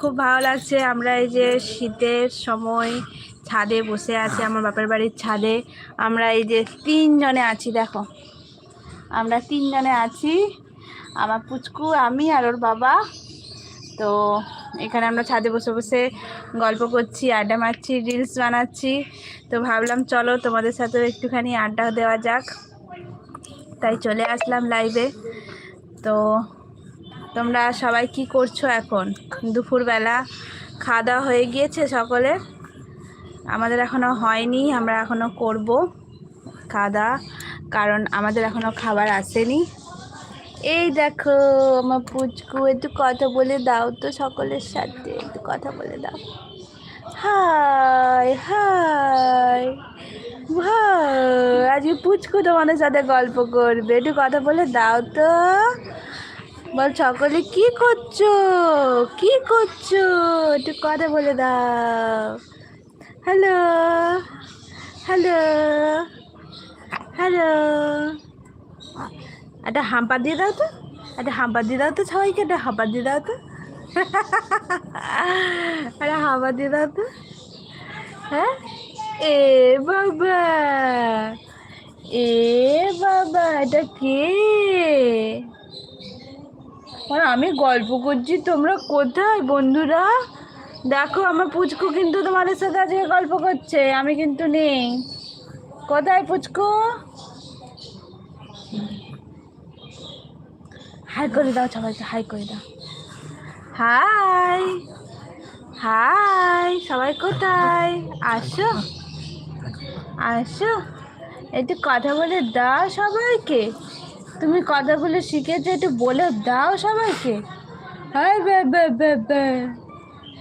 খুব ভালো লাগছে। আমরা এই যে শীতের সময় ছাদে বসে আছি, আমার বাপের বাড়ির ছাদে। আমরা এই যে তিনজনে আছি, দেখো। আমরা তিনজনে আছি, আমার পুচকু, আমি আর ওর বাবা। তো এখানে আমরা ছাদে বসে বসে গল্প করছি, আড্ডা মারছি রিলস বানাচ্ছি। তো ভাবলাম, চলো তোমাদের সাথেও একটুখানি আড্ডা দেওয়া যাক। তাই চলে আসলাম লাইভে তো তোমরা সবাই কি করছ এখন? দুপুরবেলা খাওয়া দাওয়া হয়ে গিয়েছে সকলে। আমাদের এখনও হয়নি, আমরা এখনও করব খাওয়া দাওয়া কারণ আমাদের এখনও খাবার আসেনি। এই দেখো, আমার পুচকু, একটু কথা বলে দাও তো সকলের সাথে, একটু কথা বলে দাও। হাই হাই, ভাই, আজকে পুচকু তোমাদের সাথে গল্প করবে, একটু কথা বলে দাও তো। বল সকলে, কি করছ? কি করছ? একটু কথা বলে দাও। হ্যালো? হ্যালো? হ্যালো? একটা হাম্পা দিয়ে দাও তো। একটা হাম্পা দিয়ে দাও তো সবাইকে, একটা হাম্পা দিয়ে দাও তো। একটা হাম্পা দিয়ে দাও তো। হ্যাঁ? এ বাবা এ বাবা, এটা কে? আর আমি গল্প করছি, তোমরা কোথায় বন্ধুরা? দেখো, আমার পুচকু কিন্তু তোমাদের সাথে আজকে গল্প করছে, আমি কিন্তু নেই। কোথায় পুচকু? হাই করে দাও সবাইকে, হাই করে দাও। হাই হাই, সবাই কোথায়? আসো আসো। একটু কথা বলে দাও সবাইকে। তুমি কথাগুলো শিখেছো, একটু বলে দাও সবাইকে। হাই বে বে বে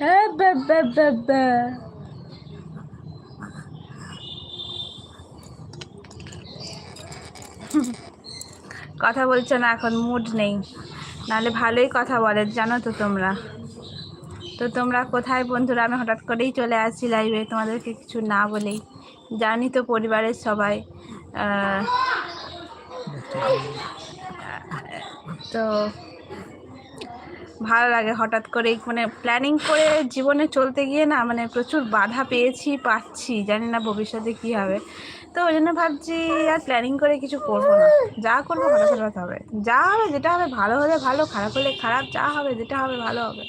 হ্যাঁ বে বে বে কথা বলছে না, এখন মুড নেই। নাহলে ভালোই কথা বলে, জানো তো তোমরা। তো তোমরা কোথায় বন্ধুরা? আমি হঠাৎ করেই চলে আসছি লাইভে তোমাদেরকে কিছু না বলেই। জানি তো পরিবারের সবাই। তো ভালো লাগে হঠাৎ করেই মানে প্ল্যানিং করে জীবনে চলতে গিয়ে না মানে প্রচুর বাধা পেয়েছি, পাচ্ছি, জানি না ভবিষ্যতে কী হবে। তো ওই জন্য ভাবছি আর প্ল্যানিং করে কিছু করব না। যা করব হঠাৎ হঠাৎ হবে। যা হবে, যেটা হবে ভালো হলে ভালো, খারাপ হলে খারাপ, যা হবে যেটা হবে ভালো হবে।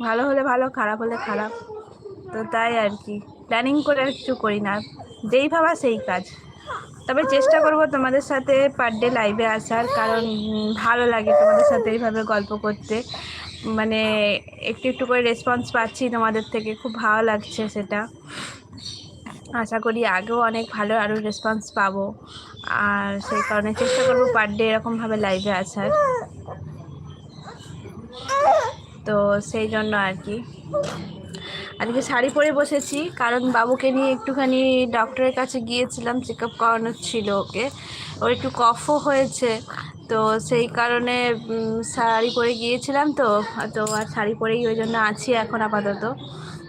ভালো হলে ভালো, খারাপ হলে খারাপ। তো তাই আর কি প্ল্যানিং করে আর কিছু করি না। যেই ভাবা সেই কাজ। তবে চেষ্টা করব তোমাদের সাথে পার ডে লাইভে আসার, কারণ ভালো লাগে তোমাদের সাথে এইভাবে গল্প করতে। মানে একটু একটু করে রেসপন্স পাচ্ছি তোমাদের থেকে, খুব ভালো লাগছে সেটা। আশা করি আগেও অনেক ভালো আরও রেসপন্স পাবো। আর সেই কারণে চেষ্টা করব পার ডে এরকমভাবে লাইভে আসার। তো সেই জন্য আর কি। আজকে শাড়ি পরে বসেছি, কারণ বাবুকে নিয়ে একটুখানি ডক্টরের কাছে গিয়েছিলাম চেক আপ করানোর ছিল ওকে। ওর একটু কফও হয়েছে, তো সেই কারণে শাড়ি পরে গিয়েছিলাম তো তো আর শাড়ি পরেই ওই জন্য আছি এখন আপাতত।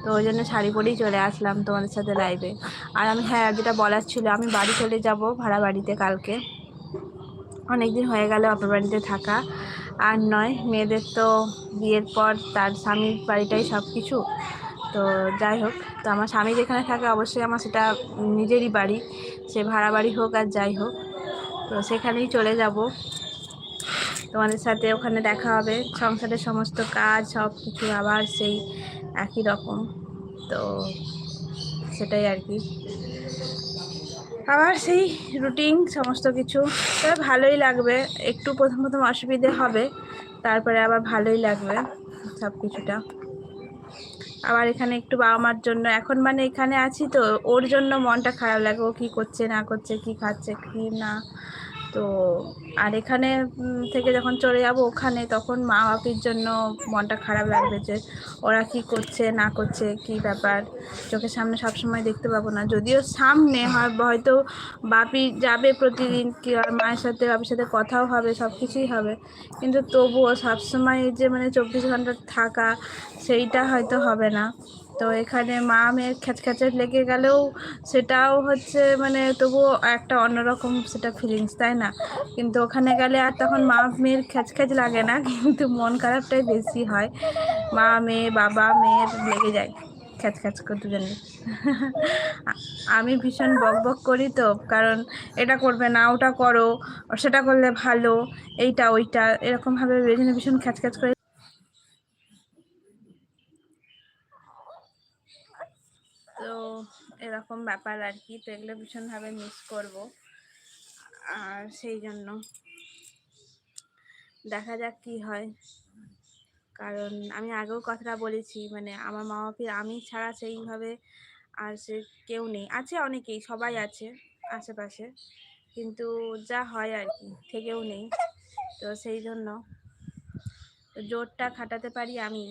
তো ওই জন্য শাড়ি পরেই চলে আসলাম তোমাদের সাথে লাইভে আর আমি হ্যাঁ যেটা বলার ছিল, আমি বাড়ি চলে যাব ভাড়া বাড়িতে কালকে। অনেক দিন হয়ে গেল বাপের বাড়িতে থাকা। আর নয়, মেয়েদের তো বিয়ের পর তার স্বামীর বাড়িটাই সব কিছু তো যাই হোক, তো আমার স্বামী যেখানে থাকে অবশ্যই আমার সেটা নিজেরই বাড়ি। সে ভাড়া বাড়ি হোক আর যাই হোক, তো সেখানেই চলে যাব। তোমাদের সাথে ওখানে দেখা হবে। সংসারের সমস্ত কাজ সব কিছু আবার সেই একই রকম। তো সেটাই আর কি। আবার সেই রুটিন সমস্ত কিছু, তবে ভালোই লাগবে। একটু প্রথম প্রথম অসুবিধে হবে, তারপরে আবার ভালোই লাগবে সব কিছুটা আবার এখানে একটু বাবা মার জন্য, এখন মানে এখানে আছি তো, ওর জন্য মনটা খারাপ লাগে, ও কী করছে, না করছে, কি খাচ্ছে, কি না। তো আর এখানে থেকে যখন চলে যাব ওখানে, তখন মা বাপির জন্য মনটা খারাপ লাগবে যে ওরা কি করছে, না করছে, কি ব্যাপার? চোখের সামনে সব সময় দেখতে পাবো না। যদিও সামনে হয়, হয়তো বাপি যাবে প্রতিদিন, কি আর মায়ের সাথে, বাপির সাথে কথাও হবে সব কিছুই হবে। কিন্তু তবুও সবসময় যে মানে চব্বিশ ঘণ্টা থাকা, সেইটা হয়তো হবে না। তো এখানে মা মেয়ের খ্যাচখ্যাচে লেগে গেলেও সেটাও হচ্ছে মানে তবুও একটা অন্যরকম সেটা ফিলিংস তাই না? কিন্তু ওখানে গেলে আর তখন মা মেয়ের খ্যাচখ্যাচ লাগে না, কিন্তু মন খারাপটাই বেশি হয়। মা মেয়ে, বাবা মেয়ের লেগে যায় খ্যাচ করে দুজনে আমি ভীষণ বক বক করি তো, কারণ এটা করবে না, ওটা করো, সেটা করলে ভালো, এইটা, ওইটা, এরকমভাবে ভীষণ ভীষণ খ্যাচ করে তো এরকম ব্যাপার আর কি, তো এগুলো ভীষণভাবে মিস করব। আর সেই জন্য দেখা যাক কি হয়। কারণ আমি আগেও কথাটা বলেছি মানে আমার মা বাপি, আমি ছাড়া সেইভাবে আর সে কেউ নেই। আছে অনেকেই, সবাই আছে আশেপাশে, কিন্তু যা হয় আর কি, থেকেও নেই। তো সেই জন্য জোরটা খাটাতে পারি আমি।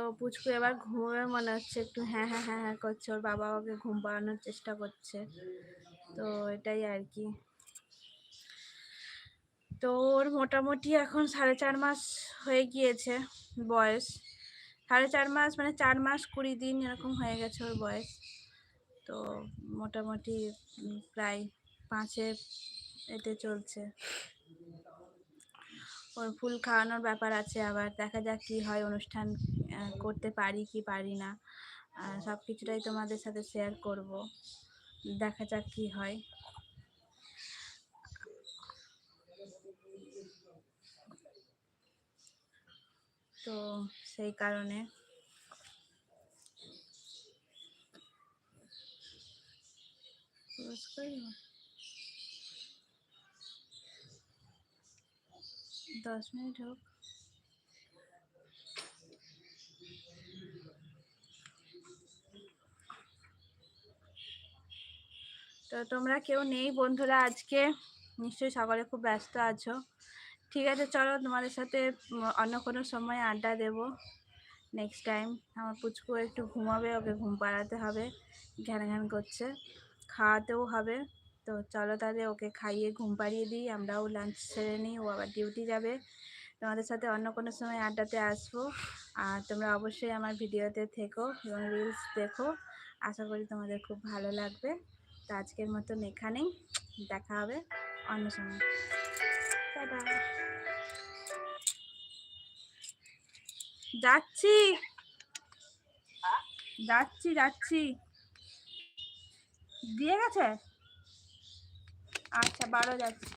তো পুচকু এবার ঘুমোবে মনে হচ্ছে একটু হ্যাঁ হ্যাঁ হ্যাঁ হ্যাঁ করছে। ওর বাবা ওকে ঘুম পাড়ানোর চেষ্টা করছে। তো এটাই আর কি। তো ওর মোটামুটি এখন সাড়ে চার মাস হয়ে গিয়েছে বয়স। সাড়ে চার মাস মানে চার মাস কুড়ি দিন এরকম হয়ে গেছে ওর বয়স। তো মোটামুটি প্রায় পাঁচে এতে চলছে। ফুল খাওয়ানোর ব্যাপার আছে আবার। দেখা যাক কি হয় অনুষ্ঠান করতে পারি কি পারি না। সব কিছুটাই তোমাদের সাথে শেয়ার করব। দেখা যাক কি হয়। তো সেই কারণে। পুরস্কার দশ মিনিট হোক। তো তোমরা কেউ নেই বন্ধুরা আজকে, নিশ্চয়ই সকলে খুব ব্যস্ত আছো। ঠিক আছে, চলো তোমাদের সাথে অন্য কোনো সময় আড্ডা দেব। নেক্সট টাইম আমার পুচকু একটু ঘুমাবে, ওকে ঘুম পাড়াতে হবে, ঘ্যান ঘ্যান করছে, খাওয়াতেও হবে। তো চলো তাহলে ওকে খাইয়ে ঘুম পাড়িয়ে দিই, আমরাও লাঞ্চ সেরে নিই, ও আবার ডিউটি যাবে। তোমাদের সাথে অন্য কোনো সময় আড্ডাতে আসব। আর তোমরা অবশ্যই আমার ভিডিওতে থেকো এবং রিলস দেখো। আশা করি তোমাদের খুব ভালো লাগবে। তো আজকের মতন এখানেই দেখা হবে অন্য সময়। যাচ্ছি। যাচ্ছি যাচ্ছি। দিয়ে গেছে? আচ্ছা বারো যাচ্ছি।